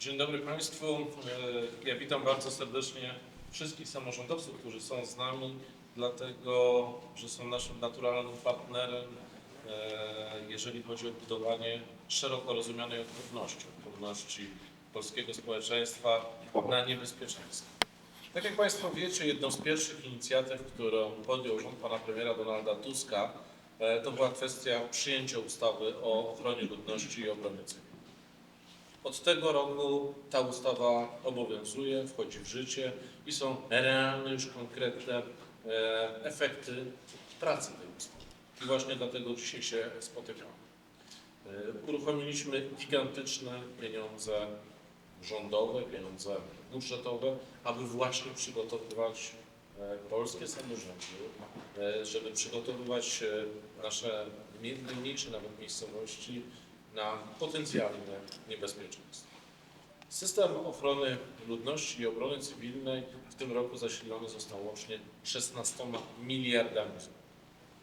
Dzień dobry Państwu. E, Ja witam bardzo serdecznie wszystkich samorządowców, którzy są z nami, dlatego że są naszym naturalnym partnerem, e, jeżeli chodzi o budowanie szeroko rozumianej odporności, odporności polskiego społeczeństwa na niebezpieczeństwo. Tak jak Państwo wiecie, jedną z pierwszych inicjatyw, którą podjął rząd pana premiera Donalda Tuska, e, to była kwestia przyjęcia ustawy o ochronie ludności i obronie cywilnej. Od tego roku ta ustawa obowiązuje, wchodzi w życie i są realne, już konkretne e, efekty pracy tej ustawy. I właśnie dlatego dzisiaj się spotykamy. E, Uruchomiliśmy gigantyczne pieniądze rządowe, pieniądze budżetowe, aby właśnie przygotowywać e, polskie samorządy, żeby przygotowywać nasze mniej- mniejsze nawet miejscowości na potencjalne niebezpieczeństwo. System ochrony ludności i obrony cywilnej w tym roku zasilony został łącznie 16 miliardami złotych,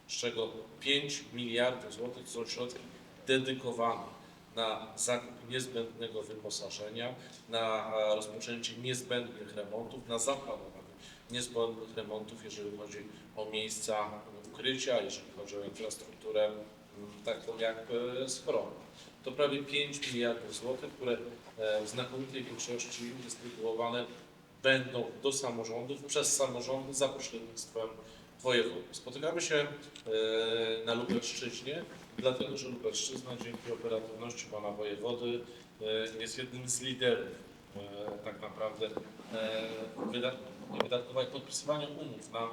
z czego 5 miliardów złotych są środki dedykowane na zakup niezbędnego wyposażenia, na e, rozpoczęcie niezbędnych remontów, na zaplanowanie niezbędnych remontów, jeżeli chodzi o miejsca ukrycia, jeżeli chodzi o infrastrukturę taką jak e, schrony. To prawie 5 miliardów złotych, które e, w znakomitej większości dystrybuowane będą do samorządów przez samorządy za pośrednictwem wojewodów. Spotykamy się e, na Lubelszczyźnie, dlatego że Lubelszczyzna dzięki operatywności pana wojewody jest jednym z liderów tak naprawdę wydatkowania, podpisywania umów na,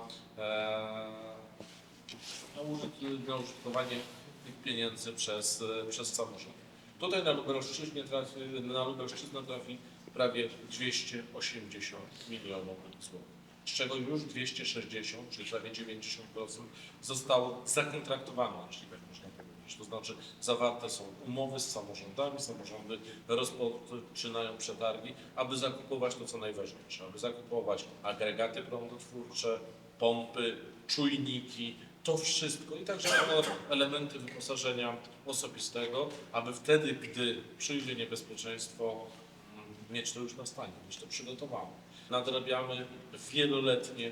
na użytkowanie tych pieniędzy przez, e, przez samorząd. Tutaj na Lubelszczyźnie trafi, na Lubelszczyznę trafi prawie 280 milionów złotych, z czego już 260, czyli prawie 90% zostało zakontraktowane, jeśli tak można powiedzieć. To znaczy zawarte są umowy z samorządami, samorządy rozpoczynają przetargi, aby zakupować to, co najważniejsze, aby zakupować agregaty prądotwórcze, pompy, czujniki, to wszystko i także elementy wyposażenia osobistego, aby wtedy, gdy przyjdzie niebezpieczeństwo, mm, mieć to już na stanie, mieć to przygotowane. Nadrabiamy wieloletnie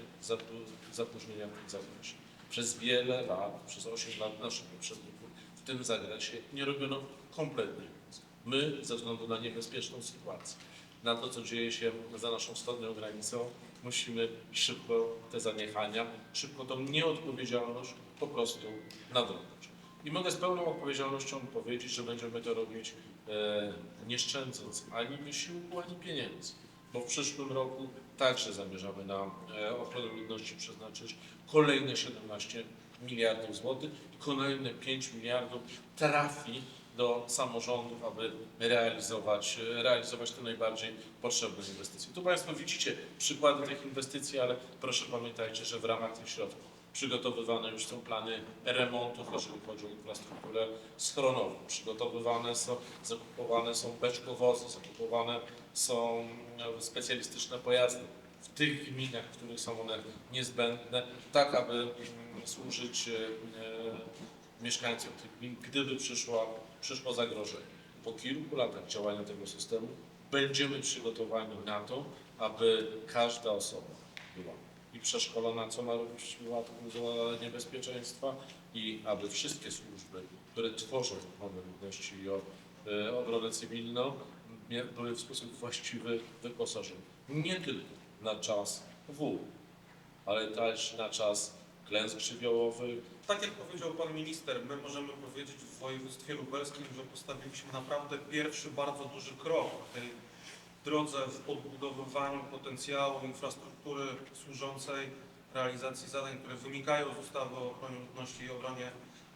zapóźnienia w tym zakresie. Przez wiele lat, przez 8 lat naszych poprzedników w tym zakresie nie robiono kompletnie nic. My, ze względu na niebezpieczną sytuację, na to, co dzieje się za naszą wschodnią granicą, musimy szybko te zaniechania, szybko tą nieodpowiedzialność po prostu nadrobić. I mogę z pełną odpowiedzialnością powiedzieć, że będziemy to robić e, nie szczędząc ani wysiłku, ani pieniędzy, bo w przyszłym roku także zamierzamy na e, ochronę ludności przeznaczyć kolejne 17 miliardów złotych i kolejne 5 miliardów trafi do samorządów, aby realizować, realizować te najbardziej potrzebne inwestycje. Tu Państwo widzicie przykłady tych inwestycji, ale proszę pamiętajcie, że w ramach tych środków przygotowywane już są plany remontów, jeżeli chodzi o infrastrukturę schronową. Przygotowywane są, zakupowane są beczkowozy, zakupowane są e, specjalistyczne pojazdy w tych gminach, w których są one niezbędne, tak aby mm, służyć mieszkańcom tych gmin, gdyby przyszła, przyszło zagrożenie. Po kilku latach działania tego systemu będziemy przygotowani na to, aby każda osoba była i przeszkolona, co ma robić w przypadku niebezpieczeństwa i aby wszystkie służby, które tworzą ochronę ludności i e, obronę cywilną, były w sposób właściwy wyposażone. Nie tylko na czas W, ale też na czas klęsk żywiołowych, Tak jak powiedział Pan Minister, my możemy powiedzieć w województwie lubelskim, że postawiliśmy naprawdę pierwszy bardzo duży krok w tej drodze w odbudowywaniu potencjału infrastruktury służącej realizacji zadań, które wynikają z ustawy o ochronie ludności i obronie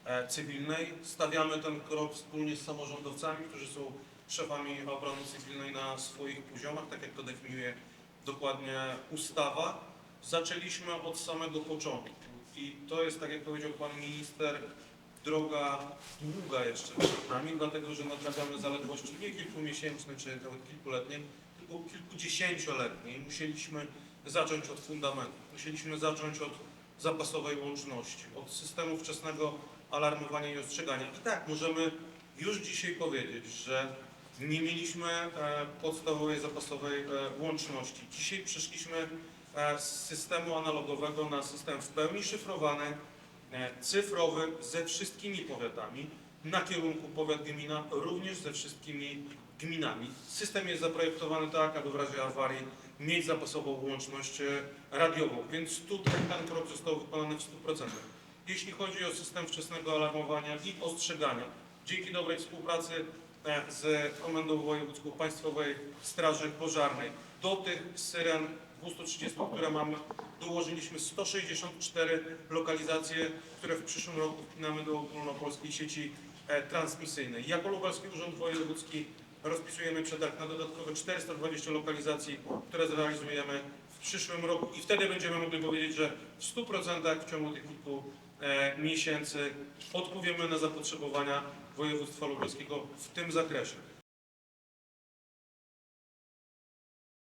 e, cywilnej. Stawiamy ten krok wspólnie z samorządowcami, którzy są szefami obrony cywilnej na swoich poziomach, tak jak to definiuje dokładnie ustawa. Zaczęliśmy od samego początku i to jest, tak jak powiedział Pan Minister, droga długa jeszcze przed nami, dlatego że nadrabiamy zaległości nie kilkumiesięczne czy nawet kilkuletnie, tylko kilkudziesięcioletnie i musieliśmy zacząć od fundamentu. Musieliśmy zacząć od zapasowej łączności, od systemu wczesnego alarmowania i ostrzegania. I tak możemy już dzisiaj powiedzieć, że nie mieliśmy e, podstawowej, zapasowej e, łączności. Dzisiaj przeszliśmy z systemu analogowego na system w pełni szyfrowany, e, cyfrowy, ze wszystkimi powiatami, na kierunku powiat-gmina, również ze wszystkimi gminami. System jest zaprojektowany tak, aby w razie awarii mieć zapasową łączność e, radiową, więc tutaj ten krok został wykonany w 100%. Jeśli chodzi o system wczesnego alarmowania i ostrzegania, dzięki dobrej współpracy e, z Komendą Wojewódzką Państwowej Straży Pożarnej, do tych syren 230, które mamy, dołożyliśmy 164 lokalizacje, które w przyszłym roku wpinamy do ogólnopolskiej sieci e, transmisyjnej. Jako Lubelski Urząd Wojewódzki rozpisujemy przetarg na dodatkowe 420 lokalizacji, które zrealizujemy w przyszłym roku i wtedy będziemy mogli powiedzieć, że w 100% w ciągu tych kilku e, miesięcy odpowiemy na zapotrzebowania województwa lubelskiego w tym zakresie.